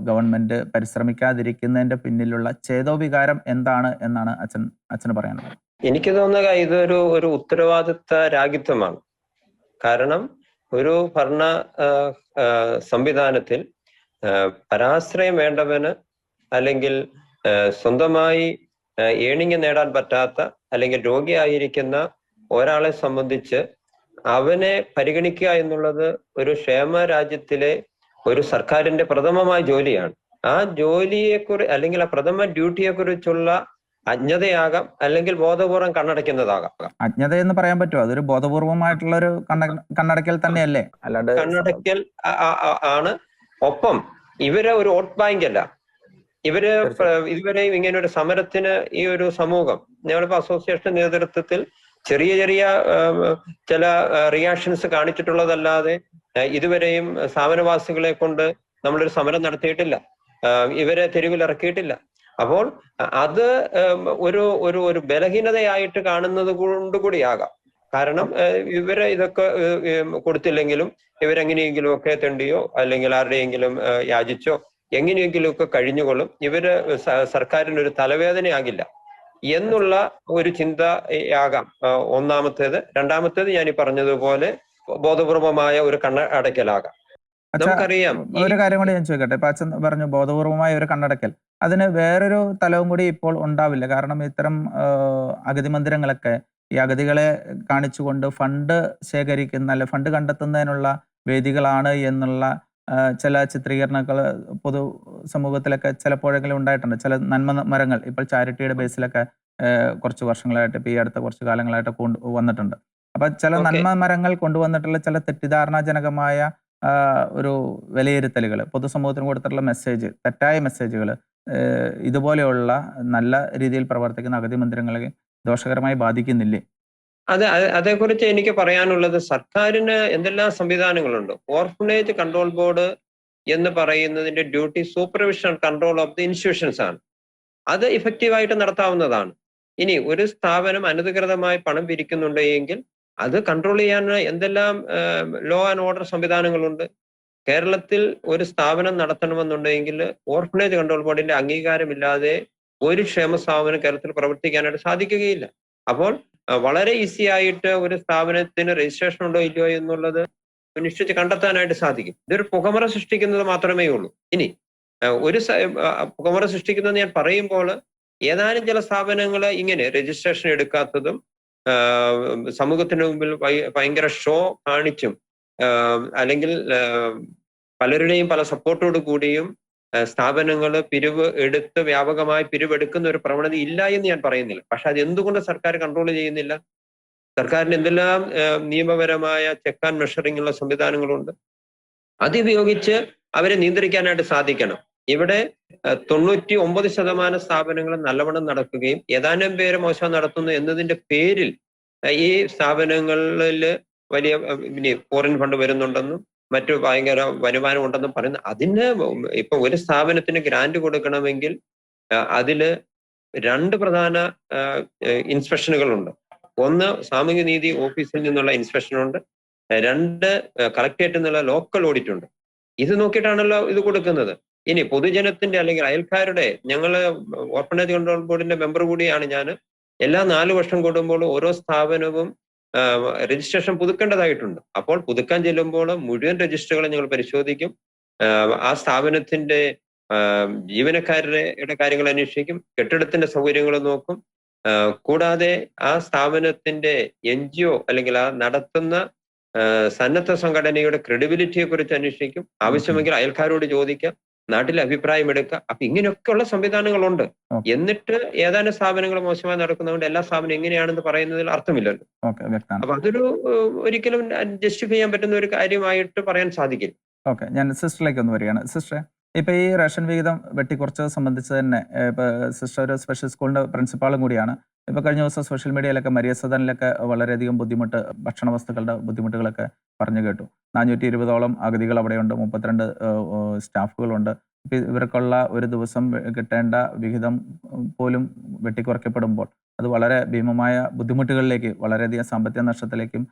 ഗവൺമെന്റ് പരിശ്രമിക്കാതിരിക്കുന്നതിന്റെ പിന്നിലുള്ള ചേതോവികാരം എന്താണ് എന്നാണ് അച്ഛൻ അച്ഛന് പറയാനുള്ളത്. എനിക്ക് തോന്നുക ഇതൊരു ഒരു ഉത്തരവാദിത്ത രാഗിത്വമാണ്. കാരണം ഒരു ഭരണ സംവിധാനത്തിൽ പരാശ്രയം വേണ്ടവന് അല്ലെങ്കിൽ സ്വന്തമായി ഏണിങ് നേടാൻ പറ്റാത്ത അല്ലെങ്കിൽ രോഗിയായിരിക്കുന്ന ഒരാളെ സംബന്ധിച്ച് അവനെ പരിഗണിക്കുക എന്നുള്ളത് ഒരു ക്ഷേമ രാജ്യത്തിലെ ഒരു സർക്കാരിന്റെ പ്രഥമമായ ജോലിയാണ്. ആ ജോലിയെ കുറി അല്ലെങ്കിൽ ആ പ്രഥമ ഡ്യൂട്ടിയെ കുറിച്ചുള്ള അജ്ഞതയാകാം അല്ലെങ്കിൽ ബോധപൂർവം കണ്ണടയ്ക്കുന്നതാകാം. അജ്ഞത എന്ന് പറയാൻ പറ്റുമോ അതൊരു ബോധപൂർവമായിട്ടുള്ള ഒരു കണ്ണടയ്ക്കൽ കണ്ണടക്കൽ തന്നെയല്ലേ? അല്ലാണ്ട് കണ്ണടയ്ക്കൽ ആണ്. ഒപ്പം ഇവരെ ഒരു വോട്ട് ബാങ്ക് അല്ല. ഇവർ ഇതുവരെയും ഇങ്ങനെ ഒരു സമരത്തിന് ഈ ഒരു സമൂഹം ഞങ്ങളിപ്പോ അസോസിയേഷൻ നേതൃത്വത്തിൽ ചെറിയ ചെറിയ ചില റിയാക്ഷൻസ് കാണിച്ചിട്ടുള്ളതല്ലാതെ ഇതുവരെയും സ്ഥാപനവാസികളെ കൊണ്ട് നമ്മളൊരു സമരം നടത്തിയിട്ടില്ല. ഇവരെ തെരുവിൽ ഇറക്കിയിട്ടില്ല അപ്പോൾ അത് ഒരു ഒരു ഒരു ബലഹീനതയായിട്ട് കാണുന്നത് കൊണ്ട് കൂടിയാകാം. കാരണം ഇവരെ ഇതൊക്കെ കൊടുത്തില്ലെങ്കിലും ഇവരെങ്ങനെയെങ്കിലും ഒക്കെ തെണ്ടിയോ അല്ലെങ്കിൽ ആരുടെയെങ്കിലും യാചിച്ചോ എങ്ങനെയെങ്കിലും ഒക്കെ കഴിഞ്ഞുകൊള്ളും. ഇവർ സ- സർക്കാരിന് ഒരു തലവേദനയാകില്ല. എന്നുള്ള ഒരു ചിന്ത ആകാം. ഒന്നാമത്തേത്. രണ്ടാമത്തേത് ഞാൻ ഈ പറഞ്ഞതുപോലെ ബോധപൂർവമായ ഒരു കണ്ണ അടയ്ക്കലാകാം. നമുക്കറിയാം ഒരു കാര്യം കൂടി ഞാൻ ചോദിക്കട്ടെ. ഇപ്പൊ അച്ഛൻ പറഞ്ഞു ബോധപൂർവമായ ഒരു കണ്ണടക്കൽ അതിന് വേറൊരു തലവും കൂടി ഇപ്പോൾ ഉണ്ടാവില്ല. കാരണം ഇത്തരം അഗതി മന്ദിരങ്ങളൊക്കെ ഈ അഗതികളെ കാണിച്ചുകൊണ്ട് ഫണ്ട് ശേഖരിക്കുന്ന അല്ലെ ഫണ്ട് കണ്ടെത്തുന്നതിനുള്ള വേദികളാണ് എന്നുള്ള ചില ചിത്രീകരണങ്ങൾ പൊതു സമൂഹത്തിലൊക്കെ ചിലപ്പോഴെങ്കിലും ഉണ്ടായിട്ടുണ്ട്. ചില നന്മ മരങ്ങൾ ഇപ്പോൾ ചാരിറ്റിയുടെ ബേസിലൊക്കെ കുറച്ച് വർഷങ്ങളായിട്ട് ഇപ്പം ഈ അടുത്ത കുറച്ച് കാലങ്ങളായിട്ട് കൊണ്ട് വന്നിട്ടുണ്ട്. അപ്പൊ ചില. നന്മ മരങ്ങൾ കൊണ്ടുവന്നിട്ടുള്ള ചില തെറ്റിദ്ധാരണാജനകമായ ഒരു വിലയിരുത്തലുകൾ പൊതുസമൂഹത്തിന് കൊടുത്തിട്ടുള്ള മെസ്സേജ് തെറ്റായ മെസ്സേജുകൾ ഇതുപോലെയുള്ള നല്ല രീതിയിൽ പ്രവർത്തിക്കുന്ന അഗതി മന്ദിരങ്ങളെ ദോഷകരമായി ബാധിക്കുന്നില്ലേ? അതെ അതെ- അതേക്കുറിച്ച് എനിക്ക് പറയാനുള്ളത് സർക്കാരിന് എന്തെല്ലാം സംവിധാനങ്ങളുണ്ട്? ഓർഫനേജ് കൺട്രോൾ ബോർഡ് എന്ന് പറയുന്നതിന്റെ duty supervision control of the institutions ആണ്. അത് ഇഫക്റ്റീവായിട്ട് നടത്താവുന്നതാണ്. ഇനി ഒരു സ്ഥാപനം അനധികൃതമായി പണം പിരിക്കുന്നുണ്ട് എങ്കിൽ അത് കൺട്രോൾ ചെയ്യാൻ എന്തെല്ലാം ലോ ആൻഡ് ഓർഡർ സംവിധാനങ്ങളുണ്ട്? കേരളത്തിൽ ഒരു സ്ഥാപനം നടത്തണമെന്നുണ്ടെങ്കിൽ ഓർഫനേജ് കൺട്രോൾ ബോർഡിന്റെ അംഗീകാരമില്ലാതെ ഒരു ക്ഷേമ സ്ഥാപനം കേരളത്തിൽ പ്രവർത്തിക്കാനായിട്ട് സാധിക്കുകയില്ല. അപ്പോൾ വളരെ ഈസി ആയിട്ട് ഒരു സ്ഥാപനത്തിന് രജിസ്ട്രേഷൻ ഉണ്ടോ ഇല്ലയോ എന്നുള്ളത് നിശ്ചയിച്ച് കണ്ടെത്താനായിട്ട് സാധിക്കും. ഇതൊരു പുകമറ സൃഷ്ടിക്കുന്നത് മാത്രമേ ഉള്ളൂ. ഇനി ഒരു പുകമറ സൃഷ്ടിക്കുന്നത് ഞാൻ പറയുമ്പോൾ ഏതാനും ചില സ്ഥാപനങ്ങൾ ഇങ്ങനെ രജിസ്ട്രേഷൻ എടുക്കാത്തതും സമൂഹത്തിന് മുമ്പിൽ ഭയങ്കര ഷോ കാണിച്ചും അല്ലെങ്കിൽ പലരുടെയും പല സപ്പോർട്ടോട് കൂടിയും സ്ഥാപനങ്ങൾ പിരിവ് എടുത്ത് വ്യാപകമായി പിരിവെടുക്കുന്ന ഒരു പ്രവണത ഇല്ല എന്ന് ഞാൻ പറയുന്നില്ല. പക്ഷെ അത് എന്തുകൊണ്ട് സർക്കാർ കൺട്രോൾ ചെയ്യുന്നില്ല? സർക്കാരിന് എന്തെല്ലാം നിയമപരമായ ചെക്ക് ആൻഡ് മെഷറിംഗ് ഉള്ള സംവിധാനങ്ങളുണ്ട്? അതുപയോഗിച്ച് അവരെ നിയന്ത്രിക്കാനായിട്ട് സാധിക്കണം. ഇവിടെ തൊണ്ണൂറ്റി ഒമ്പത് ശതമാനം സ്ഥാപനങ്ങൾ നല്ലവണ്ണം നടക്കുകയും ഏതാനും പേര് മോശം നടത്തുന്നു എന്നതിന്റെ പേരിൽ ഈ സ്ഥാപനങ്ങളിൽ വലിയ ഫോറിൻ ഫണ്ട് വരുന്നുണ്ടെന്നും മറ്റു ഭയങ്കര വരുമാനം ഉണ്ടെന്ന് പറയുന്ന അതിന് ഇപ്പൊ ഒരു സ്ഥാപനത്തിന് ഗ്രാന്റ് കൊടുക്കണമെങ്കിൽ അതിൽ രണ്ട് പ്രധാന ഇൻസ്പെക്ഷനുകൾ ഉണ്ട് ഒന്ന് സാമൂഹ്യ നീതി ഓഫീസിൽ നിന്നുള്ള ഇൻസ്പെക്ഷൻ ഉണ്ട് രണ്ട് കളക്ടറേറ്റിൽ നിന്നുള്ള ലോക്കൽ ഓഡിറ്റ് ഉണ്ട് ഇത് നോക്കിയിട്ടാണല്ലോ ഇത് കൊടുക്കുന്നത്. ഇനി പൊതുജനത്തിന്റെ അല്ലെങ്കിൽ അയൽക്കാരുടെ ഞങ്ങൾ ഓർഫനേജ് കൺട്രോൾ ബോർഡിന്റെ മെമ്പർ കൂടിയാണ് ഞാൻ എല്ലാ നാല് വർഷം കൂടുമ്പോൾ ഓരോ സ്ഥാപനവും രജിസ്ട്രേഷൻ പുതുക്കേണ്ടതായിട്ടുണ്ട്. അപ്പോൾ പുതുക്കാൻ ചെല്ലുമ്പോൾ മുഴുവൻ രജിസ്റ്ററുകളും ഞങ്ങൾ പരിശോധിക്കും. ആ സ്ഥാപനത്തിന്റെ ജീവനക്കാരുടെ കാര്യങ്ങൾ അന്വേഷിക്കും. കെട്ടിടത്തിന്റെ സൗകര്യങ്ങൾ നോക്കും. കൂടാതെ ആ സ്ഥാപനത്തിന്റെ എൻ ജി ഒ അല്ലെങ്കിൽ ആ നടത്തുന്ന സന്നദ്ധ സംഘടനയുടെ ക്രെഡിബിലിറ്റിയെ കുറിച്ച് അന്വേഷിക്കും. ആവശ്യമെങ്കിൽ അയൽക്കാരോട് ചോദിക്കാം. നാട്ടിലെ അഭിപ്രായം എടുക്കുക അപ്പൊ ഇങ്ങനെയൊക്കെയുള്ള സംവിധാനങ്ങളുണ്ട്. എന്നിട്ട് ഏതാനും സ്ഥാപനങ്ങൾ മോശമായി നടക്കുന്നതുകൊണ്ട് എല്ലാ സ്ഥാപനം എങ്ങനെയാണെന്ന് പറയുന്നതിൽ അർത്ഥമില്ലല്ലോ. അപ്പൊ അതൊരു ഒരിക്കലും ജസ്റ്റിഫൈ ചെയ്യാൻ പറ്റുന്ന ഒരു കാര്യമായിട്ട് പറയാൻ സാധിക്കില്ല. ഓക്കെ ഞാൻ സിസ്റ്ററിലേക്ക് ഒന്ന് വരികയാണ്. സിസ്റ്റർ ഇപ്പൊ ഈ റേഷൻ വിഹിതം വെട്ടിക്കുറച്ചത് സംബന്ധിച്ച് തന്നെ ഇപ്പൊ സിസ്റ്റർ ഒരു സ്പെഷ്യൽ സ്കൂളിന്റെ പ്രിൻസിപ്പാളും കൂടിയാണ്. ഇപ്പൊ കഴിഞ്ഞ ദിവസം സോഷ്യൽ മീഡിയയിലൊക്കെ മരിയ സദനിലൊക്കെ വളരെയധികം ബുദ്ധിമുട്ട് ഭക്ഷണ വസ്തുക്കളുടെ ബുദ്ധിമുട്ടുകളൊക്കെ പറഞ്ഞു കേട്ടു. നാനൂറ്റി ഇരുപതോളം അഗതികൾ അവിടെയുണ്ട് മുപ്പത്തിരണ്ട് സ്റ്റാഫുകളുണ്ട്. ഇവർക്കുള്ള ഒരു ദിവസം കിട്ടേണ്ട വിഹിതം പോലും വെട്ടിക്കുറയ്ക്കപ്പെടുമ്പോൾ അത് വളരെ ഭീമമായ ബുദ്ധിമുട്ടുകളിലേക്ക് വളരെയധികം സാമ്പത്തിക നഷ്ടത്തിലേക്കും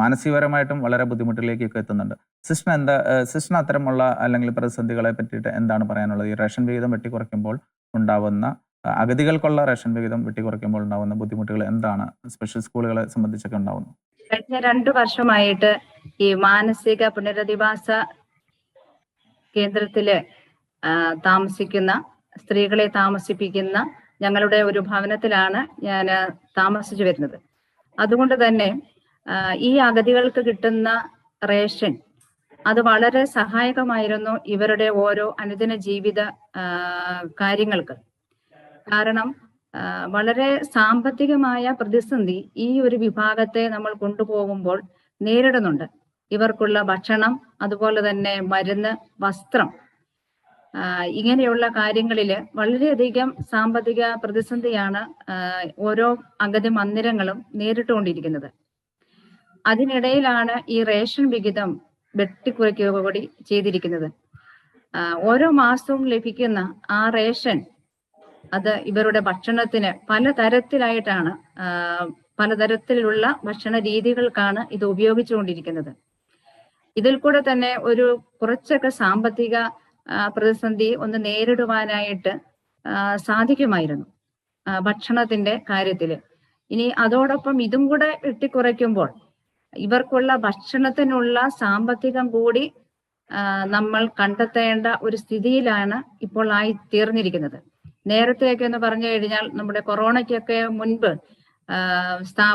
മാനസികപരമായിട്ടും വളരെ ബുദ്ധിമുട്ടിലേക്കൊക്കെ എത്തുന്നുണ്ട്. സിസ്റ്റർ എന്താ സിസ്റ്റർ അത്തരമുള്ള അല്ലെങ്കിൽ പ്രതിസന്ധികളെ പറ്റിയിട്ട് എന്താണ് പറയാനുള്ളത്? ഈ റേഷൻ വിഹിതം വെട്ടിക്കുറയ്ക്കുമ്പോൾ ഉണ്ടാവുന്ന അഗതികൾക്കുള്ള റേഷൻ വിഹിതം വെട്ടിക്കുറയ്ക്കുമ്പോൾ ഉണ്ടാവുന്ന ബുദ്ധിമുട്ടുകൾ എന്താണ്? സ്പെഷ്യൽ സ്കൂളുകളെ സംബന്ധിച്ചൊക്കെ ഉണ്ടാവുന്നു. കഴിഞ്ഞ രണ്ടു വർഷമായിട്ട് ഈ മാനസിക പുനരധിവാസ കേന്ദ്രത്തിൽ താമസിക്കുന്ന സ്ത്രീകളെ താമസിപ്പിക്കുന്ന ഞങ്ങളുടെ ഒരു ഭവനത്തിലാണ് ഞാൻ താമസിച്ചു വരുന്നത്. അതുകൊണ്ട് തന്നെ ഈ അഗതികൾക്ക് കിട്ടുന്ന റേഷൻ അത് വളരെ സഹായകമായിരുന്നു ഇവരുടെ ഓരോ അനുദിന ജീവിത കാര്യങ്ങൾക്ക്. കാരണം വളരെ സാമ്പത്തികമായ പ്രതിസന്ധി ഈ ഒരു വിഭാഗത്തെ നമ്മൾ കൊണ്ടുപോകുമ്പോൾ നേരിടുന്നുണ്ട്. ഇവർക്കുള്ള ഭക്ഷണം അതുപോലെ തന്നെ മരുന്ന് വസ്ത്രം. ഇങ്ങനെയുള്ള കാര്യങ്ങളിൽ വളരെയധികം സാമ്പത്തിക പ്രതിസന്ധിയാണ് ഓരോ അഗതി മന്ദിരങ്ങളും നേരിട്ടുകൊണ്ടിരിക്കുന്നത്. അതിനിടയിലാണ് ഈ റേഷൻ വിഹിതം വെട്ടിക്കുറയ്ക്കുക കൂടി ചെയ്തിരിക്കുന്നത്. ഓരോ മാസവും ലഭിക്കുന്ന ആ റേഷൻ അത് ഇവരുടെ ഭക്ഷണത്തിന് പലതരത്തിലായിട്ടാണ് പലതരത്തിലുള്ള ഭക്ഷണ രീതികൾക്കാണ് ഇത് ഉപയോഗിച്ചുകൊണ്ടിരിക്കുന്നത്. ഇതിൽ കൂടെ തന്നെ ഒരു കുറച്ചൊക്കെ സാമ്പത്തിക പ്രതിസന്ധി ഒന്ന് നേരിടുവാനായിട്ട് സാധിക്കുമായിരുന്നു ഭക്ഷണത്തിന്റെ കാര്യത്തിൽ. ഇനി അതോടൊപ്പം ഇതും കൂടെ വെട്ടിക്കുറയ്ക്കുമ്പോൾ ഇവർക്കുള്ള ഭക്ഷണത്തിനുള്ള സാമ്പത്തികം കൂടി നമ്മൾ കണ്ടെത്തേണ്ട ഒരു സ്ഥിതിയിലാണ് ഇപ്പോൾ ആയി തീർന്നിരിക്കുന്നത്. നേരത്തെയൊക്കെ എന്ന് പറഞ്ഞു കഴിഞ്ഞാൽ നമ്മുടെ കൊറോണയ്ക്കൊക്കെ മുൻപ്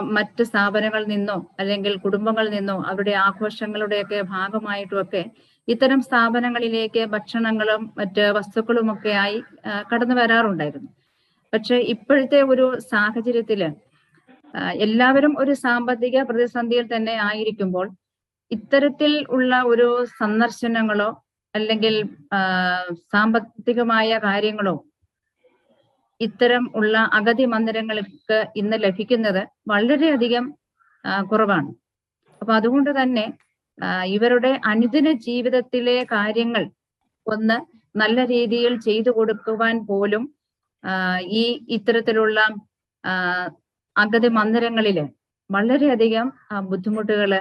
മറ്റ് സ്ഥാപനങ്ങളിൽ നിന്നോ അല്ലെങ്കിൽ കുടുംബങ്ങളിൽ നിന്നോ അവരുടെ ആഘോഷങ്ങളുടെയൊക്കെ ഭാഗമായിട്ടുമൊക്കെ ഇത്തരം സ്ഥാപനങ്ങളിലേക്ക് ഭക്ഷണങ്ങളും മറ്റ് വസ്തുക്കളുമൊക്കെ ആയി കടന്നു വരാറുണ്ടായിരുന്നു. പക്ഷെ ഇപ്പോഴത്തെ ഒരു സാഹചര്യത്തിൽ എല്ലാവരും ഒരു സാമ്പത്തിക പ്രതിസന്ധിയിൽ തന്നെ ആയിരിക്കുമ്പോൾ ഇത്തരത്തിൽ ഉള്ള ഒരു സന്ദർശനങ്ങളോ അല്ലെങ്കിൽ സാമ്പത്തികമായ കാര്യങ്ങളോ ഇത്തരം ഉള്ള അഗതി മന്ദിരങ്ങൾക്ക് ഇന്ന് ലഭിക്കുന്നത് വളരെയധികം കുറവാണ്. അപ്പൊ അതുകൊണ്ട് തന്നെ ഇവരുടെ അനുദിന ജീവിതത്തിലെ കാര്യങ്ങൾ ഒന്ന് നല്ല രീതിയിൽ ചെയ്തു കൊടുക്കുവാൻ പോലും ഈ ഇത്തരത്തിലുള്ള അഗതി മന്ദിരങ്ങളിൽ വളരെയധികം ബുദ്ധിമുട്ടുകൾ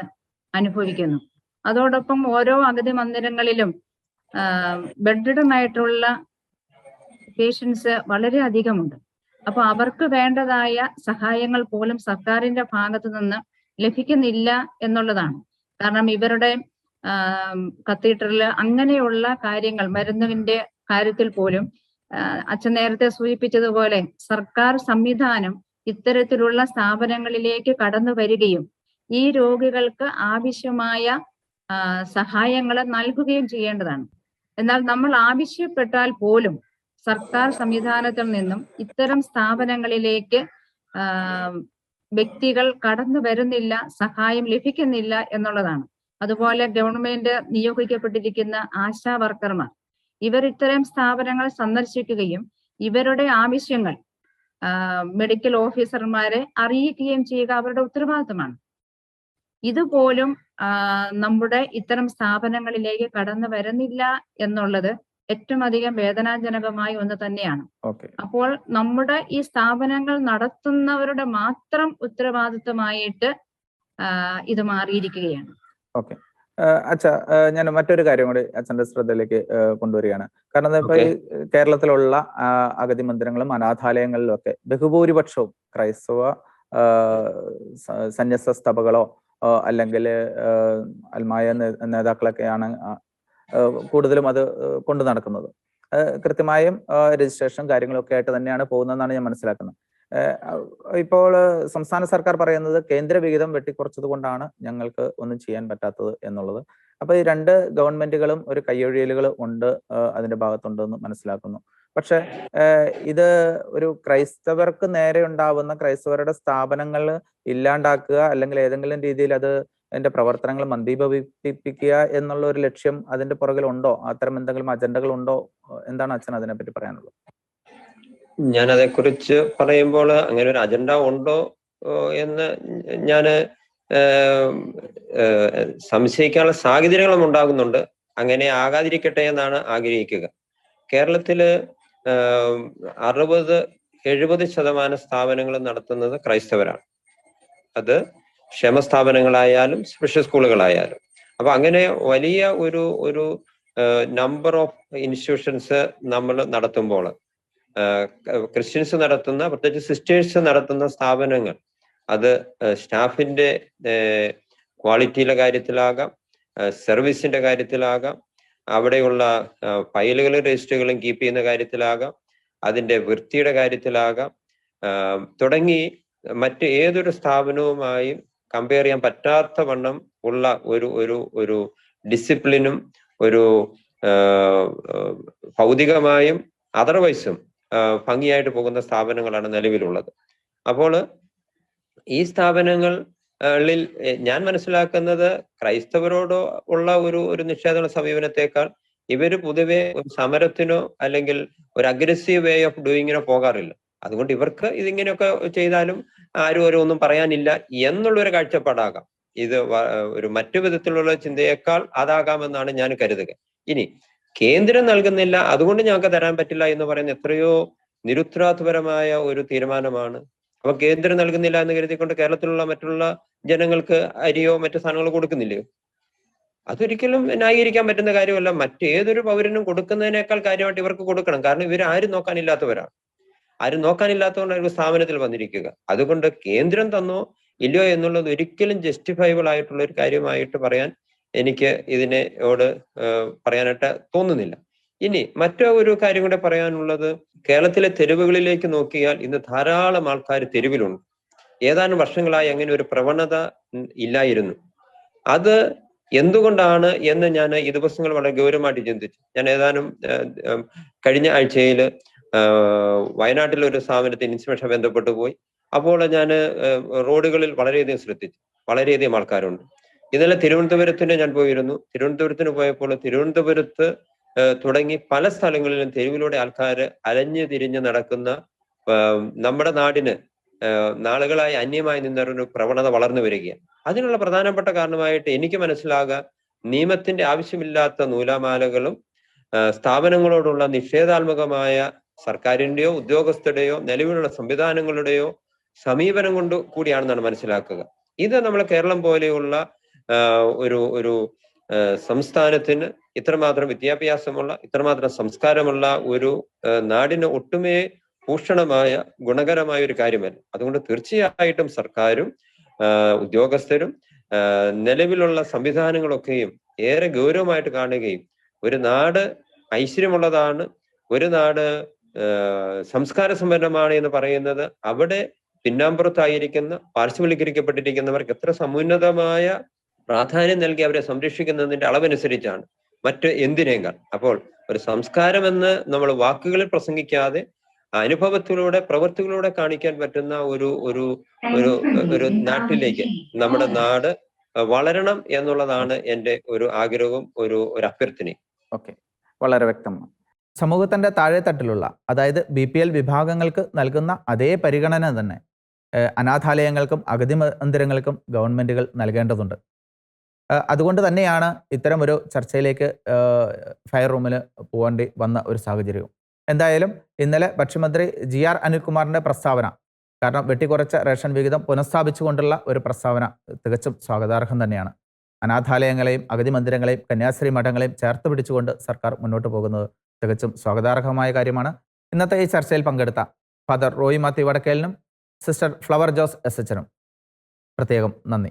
അനുഭവിക്കുന്നു. അതോടൊപ്പം ഓരോ അഗതി മന്ദിരങ്ങളിലും ബെഡ്രിഡൻ ആയിട്ടുള്ള പേഷ്യൻസ് വളരെ അധികമുണ്ട്. അപ്പൊ അവർക്ക് വേണ്ടതായ സഹായങ്ങൾ പോലും സർക്കാരിന്റെ ഭാഗത്ത് നിന്ന് ലഭിക്കുന്നില്ല എന്നുള്ളതാണ്. കാരണം ഇവരുടെ കത്തീഡ്രൽ അങ്ങനെയുള്ള കാര്യങ്ങൾ മരുന്നിന്റെ കാര്യത്തിൽ പോലും അച്ഛൻ നേരത്തെ സൂചിപ്പിച്ചതുപോലെ സർക്കാർ സംവിധാനം ഇത്തരത്തിലുള്ള സ്ഥാപനങ്ങളിലേക്ക് കടന്നു വരികയും ഈ രോഗികൾക്ക് ആവശ്യമായ സഹായങ്ങൾ നൽകുകയും ചെയ്യേണ്ടതാണ്. എന്നാൽ നമ്മൾ ആവശ്യപ്പെട്ടാൽ പോലും സർക്കാർ സംവിധാനത്തിൽ നിന്നും ഇത്തരം സ്ഥാപനങ്ങളിലേക്ക് വ്യക്തികൾ കടന്നു വരുന്നില്ല സഹായം ലഭിക്കുന്നില്ല എന്നുള്ളതാണ്. അതുപോലെ ഗവൺമെന്റ് നിയോഗിക്കപ്പെട്ടിരിക്കുന്ന ആശാ വർക്കർമാർ ഇവർ ഇത്തരം സ്ഥാപനങ്ങൾ സന്ദർശിക്കുകയും ഇവരുടെ ആവശ്യങ്ങൾ മെഡിക്കൽ ഓഫീസർമാരെ അറിയിക്കുകയും ചെയ്യുക അവരുടെ ഉത്തരവാദിത്തമാണ്. ഇതുപോലും നമ്മുടെ ഇത്തരം സ്ഥാപനങ്ങളിലേക്ക് കടന്നു വരുന്നില്ല എന്നുള്ളത് ഏറ്റവും അധികം വേദനാജനകമായ ഒന്ന് തന്നെയാണ്. അപ്പോൾ നമ്മുടെ ഈ സ്ഥാപനങ്ങൾ നടത്തുന്നവരുടെ മാത്രം ഉത്തരവാദിത്വമായിട്ട് ഇത് മാറിയിരിക്കുകയാണ്. ഓക്കെ. അച്ഛ ഞാൻ മറ്റൊരു കാര്യം കൂടി അച്ഛന്റെ ശ്രദ്ധയിലേക്ക് കൊണ്ടുവരികയാണ്. കാരണം ഇപ്പൊ ഈ കേരളത്തിലുള്ള അഗതി മന്ദിരങ്ങളും അനാഥാലയങ്ങളിലും ഒക്കെ ബഹുഭൂരിപക്ഷവും ക്രൈസ്തവ ആ, സ- സന്യസ്ത സഭകളോ അല്ലെങ്കിൽ അൽമായ നേതാക്കളൊക്കെയാണ് കൂടുതലും അത് കൊണ്ടു നടക്കുന്നത്. കൃത്യമായും രജിസ്ട്രേഷൻ കാര്യങ്ങളൊക്കെ ആയിട്ട് തന്നെയാണ് പോകുന്നതെന്നാണ് ഞാൻ മനസ്സിലാക്കുന്നത്. ഇപ്പോൾ സംസ്ഥാന സർക്കാർ പറയുന്നത് കേന്ദ്ര വിഹിതം വെട്ടിക്കുറച്ചത് കൊണ്ടാണ് ഞങ്ങൾക്ക് ഒന്നും ചെയ്യാൻ പറ്റാത്തത് എന്നുള്ളത്. അപ്പൊ ഈ രണ്ട് ഗവൺമെന്റുകളും ഒരു കയ്യൊഴിയലുകൾ ഉണ്ട് അതിന്റെ ഭാഗത്തുണ്ടെന്ന് മനസ്സിലാക്കുന്നു. പക്ഷെ ഇത് ഒരു ക്രൈസ്തവർക്ക് നേരെ ഉണ്ടാവുന്ന ക്രൈസ്തവരുടെ സ്ഥാപനങ്ങൾ ഇല്ലാണ്ടാക്കുക അല്ലെങ്കിൽ ഏതെങ്കിലും രീതിയിൽ അത് അതിന്റെ പ്രവർത്തനങ്ങൾ മന്ദീഭവിപ്പിക്കുക എന്നുള്ള ഒരു ലക്ഷ്യം അതിന്റെ പുറകിൽ ഉണ്ടോ അത്തരം എന്തെങ്കിലും അജണ്ടകൾ ഉണ്ടോ? എന്താണ് അച്ഛൻ അതിനെപ്പറ്റി പറയാനുള്ളത്? ഞാൻ അതേക്കുറിച്ച് പറയുമ്പോൾ അങ്ങനെ ഒരു അജണ്ട ഉണ്ടോ എന്ന് ഞാൻ സംശയിക്കാനുള്ള സാഹചര്യങ്ങളും ഉണ്ടാകുന്നുണ്ട്. അങ്ങനെ ആകാതിരിക്കട്ടെ എന്നാണ് ആഗ്രഹിക്കുക. കേരളത്തിൽ അറുപത് എഴുപത് ശതമാനം സ്ഥാപനങ്ങൾ നടത്തുന്നത് ക്രൈസ്തവരാണ്. അത് ക്ഷേമസ്ഥാപനങ്ങളായാലും സ്പെഷ്യൽ സ്കൂളുകളായാലും അപ്പൊ അങ്ങനെ വലിയ ഒരു ഒരു നമ്പർ ഓഫ് ഇൻസ്റ്റിറ്റ്യൂഷൻസ് നമ്മൾ നടത്തുമ്പോൾ ക്രിസ്ത്യൻസ് നടത്തുന്ന പ്രത്യേകിച്ച് സിസ്റ്റേഴ്സ് നടത്തുന്ന സ്ഥാപനങ്ങൾ അത് സ്റ്റാഫിന്റെ ക്വാളിറ്റിയിലെ കാര്യത്തിലാകാം സർവീസിന്റെ കാര്യത്തിലാകാം അവിടെയുള്ള ഫയലുകളും രജിസ്റ്ററുകളും കീപ്പ് ചെയ്യുന്ന കാര്യത്തിലാകാം അതിന്റെ വൃത്തിയുടെ കാര്യത്തിലാകാം തുടങ്ങി മറ്റ് ഏതൊരു സ്ഥാപനവുമായും കമ്പയർ ചെയ്യാൻ പറ്റാത്ത വണ്ണം ഉള്ള ഒരു ഒരു ഒരു ഡിസിപ്ലിനും ഒരു ഭൗതികമായും അതർവൈസും ഭംഗിയായിട്ട് പോകുന്ന സ്ഥാപനങ്ങളാണ് നിലവിലുള്ളത്. അപ്പോൾ ഈ സ്ഥാപനങ്ങൾ ിൽ ഞാൻ മനസ്സിലാക്കുന്നത് ക്രൈസ്തവരോടോ ഉള്ള ഒരു ഒരു നിഷേധ സമീപനത്തെക്കാൾ ഇവർ പൊതുവെ ഒരു സമരത്തിനോ അല്ലെങ്കിൽ ഒരു അഗ്രസീവ് വേ ഓഫ് ഡൂയിങ്ങിനോ പോകാറില്ല. അതുകൊണ്ട് ഇവർക്ക് ഇതിങ്ങനെയൊക്കെ ചെയ്താലും ആരും ഒരു ഒന്നും പറയാനില്ല എന്നുള്ളൊരു കാഴ്ചപ്പാടാകാം. ഇത് ഒരു മറ്റു വിധത്തിലുള്ള ചിന്തയേക്കാൾ അതാകാമെന്നാണ് ഞാൻ കരുതുക. ഇനി കേന്ദ്രം നൽകുന്നില്ല അതുകൊണ്ട് ഞങ്ങൾക്ക് തരാൻ പറ്റില്ല എന്ന് പറയുന്ന എത്രയോ നിരുത്തരവാദപരമായ ഒരു തീരുമാനമാണ്. അപ്പൊ കേന്ദ്രം നൽകുന്നില്ല എന്ന് കരുതിക്കൊണ്ട് കേരളത്തിലുള്ള മറ്റുള്ള ജനങ്ങൾക്ക് അരിയോ മറ്റു സാധനങ്ങളോ കൊടുക്കുന്നില്ലയോ? അതൊരിക്കലും ന്യായീകരിക്കാൻ പറ്റുന്ന കാര്യമല്ല. മറ്റേതൊരു പൗരനും കൊടുക്കുന്നതിനേക്കാൾ കാര്യമായിട്ട് ഇവർക്ക് കൊടുക്കണം. കാരണം ഇവർ ആരും നോക്കാനില്ലാത്തവരാണ്. ആരും ഒരു സ്ഥാപനത്തിൽ വന്നിരിക്കുക. അതുകൊണ്ട് കേന്ദ്രം തന്നോ ഇല്ലയോ എന്നുള്ളത് ഒരിക്കലും ജസ്റ്റിഫൈബിൾ ആയിട്ടുള്ള ഒരു കാര്യമായിട്ട് പറയാൻ എനിക്ക് ഇതിനോട് പറയാനായിട്ട് തോന്നുന്നില്ല. ഇനി മറ്റോ ഒരു കാര്യം കൂടെ പറയാനുള്ളത് കേരളത്തിലെ തെരുവുകളിലേക്ക് നോക്കിയാൽ ഇന്ന് ധാരാളം ആൾക്കാർ തെരുവിലുണ്ട്. ഏതാനും വർഷങ്ങളായി അങ്ങനെ ഒരു പ്രവണത ഇല്ലായിരുന്നു. അത് എന്തുകൊണ്ടാണ് എന്ന് ഞാൻ ഈ ദിവസങ്ങൾ വളരെ ഗൗരവമായിട്ട് ചിന്തിച്ചു. ഞാൻ ഏതാനും കഴിഞ്ഞ ആഴ്ചയിൽ വയനാട്ടിലെ ഒരു സ്ഥാപനത്തിന് ഇൻസ്പെക്ഷൻ ബന്ധപ്പെട്ട് പോയി. അപ്പോൾ ഞാൻ റോഡുകളിൽ വളരെയധികം ശ്രദ്ധിച്ചു. വളരെയധികം ആൾക്കാരുണ്ട്. ഇന്നലെ തിരുവനന്തപുരത്തിന് ഞാൻ പോയിരുന്നു. തിരുവനന്തപുരത്തിന് പോയപ്പോൾ തിരുവനന്തപുരത്ത് തുടങ്ങി പല സ്ഥലങ്ങളിലും തെരുവിലൂടെ ആൾക്കാർ അലഞ്ഞു തിരിഞ്ഞ് നടക്കുന്ന നമ്മുടെ നാടിന് നാളുകളായി അന്യമായി നിന്നൊരു പ്രവണത വളർന്നു വരികയാണ്. അതിനുള്ള പ്രധാനപ്പെട്ട കാരണമായിട്ട് എനിക്ക് മനസ്സിലാകുക നിയമത്തിന്റെ ആവശ്യമില്ലാത്ത നൂലാമാലകളും സ്ഥാപനങ്ങളോടുള്ള നിഷേധാത്മകമായ സർക്കാരിന്റെയോ ഉദ്യോഗസ്ഥരുടെയോ നിലവിലുള്ള സംവിധാനങ്ങളുടെയോ സമീപനം കൊണ്ട് കൂടിയാണെന്നാണ് മനസ്സിലാക്കുക. ഇത് നമ്മൾ കേരളം പോലെയുള്ള ഒരു ഒരു സംസ്ഥാനത്തിന് ഇത്രമാത്രം വിദ്യാഭ്യാസമുള്ള ഇത്രമാത്രം സംസ്കാരമുള്ള ഒരു നാടിന് ഒട്ടുമേ ഭൂഷണമായ ഗുണകരമായ ഒരു കാര്യമല്ല. അതുകൊണ്ട് തീർച്ചയായിട്ടും സർക്കാരും ഉദ്യോഗസ്ഥരും നിലവിലുള്ള സംവിധാനങ്ങളൊക്കെയും ഏറെ ഗൗരവമായിട്ട് കാണുകയും ഒരു നാട് ഐശ്വര്യമുള്ളതാണ് ഒരു നാട് സംസ്കാര സമ്പന്നമാണ് എന്ന് പറയുന്നത് അവിടെ പിന്നാമ്പുറത്തായിരിക്കുന്ന പാർശ്വവൽക്കരിക്കപ്പെട്ടിരിക്കുന്നവർക്ക് എത്ര സമുന്നതമായ പ്രാധാന്യം നൽകി അവരെ സംരക്ഷിക്കുന്നതിന്റെ അളവനുസരിച്ചാണ്. മറ്റ് എന്തിനേക്കാൾ? അപ്പോൾ ഒരു സംസ്കാരം എന്ന് നമ്മൾ വാക്കുകളിൽ പ്രസംഗിക്കാതെ അനുഭവത്തിലൂടെ പ്രവൃത്തികളിലൂടെ കാണിക്കാൻ പറ്റുന്ന ഒരു ഒരു ഒരു ഒരു നാട്ടിലേക്ക് നമ്മുടെ നാട് വളരണം എന്നുള്ളതാണ് എന്റെ ഒരു ആഗ്രഹവും ഒരു ഒരു അഭ്യർത്ഥനയും. ഓക്കെ. വളരെ വ്യക്തമാണ്. സമൂഹത്തിന്റെ താഴെത്തട്ടിലുള്ള അതായത് ബി പി എൽ വിഭാഗങ്ങൾക്ക് നൽകുന്ന അതേ പരിഗണന തന്നെ അനാഥാലയങ്ങൾക്കും അഗതി മന്ദിരങ്ങൾക്കും ഗവൺമെന്റുകൾ നൽകേണ്ടതുണ്ട്. അതുകൊണ്ട് തന്നെയാണ് ഇത്തരം ഒരു ചർച്ചയിലേക്ക് ഫയർ റൂമിൽ പോകേണ്ടി വന്ന ഒരു സാഹചര്യവും. എന്തായാലും ഇന്നലെ ഭക്ഷ്യമന്ത്രി ജി ആർ അനിൽകുമാറിന്റെ പ്രസ്താവന കാരണം വെട്ടിക്കുറച്ച റേഷൻ വിഹിതം പുനഃസ്ഥാപിച്ചുകൊണ്ടുള്ള ഒരു പ്രസ്താവന തികച്ചും സ്വാഗതാർഹം തന്നെയാണ്. അനാഥാലയങ്ങളെയും അഗതി മന്ദിരങ്ങളെയും കന്യാസ്ത്രീ മഠങ്ങളെയും ചേർത്ത് പിടിച്ചുകൊണ്ട് സർക്കാർ മുന്നോട്ട് പോകുന്നത് തികച്ചും സ്വാഗതാർഹമായ കാര്യമാണ്. ഇന്നത്തെ ഈ ചർച്ചയിൽ പങ്കെടുത്ത ഫാദർ റോയി മാത്യു വടക്കേലിനും സിസ്റ്റർ ഫ്ലവർ ജോസ് എസ് എച്ചനും പ്രത്യേകം നന്ദി.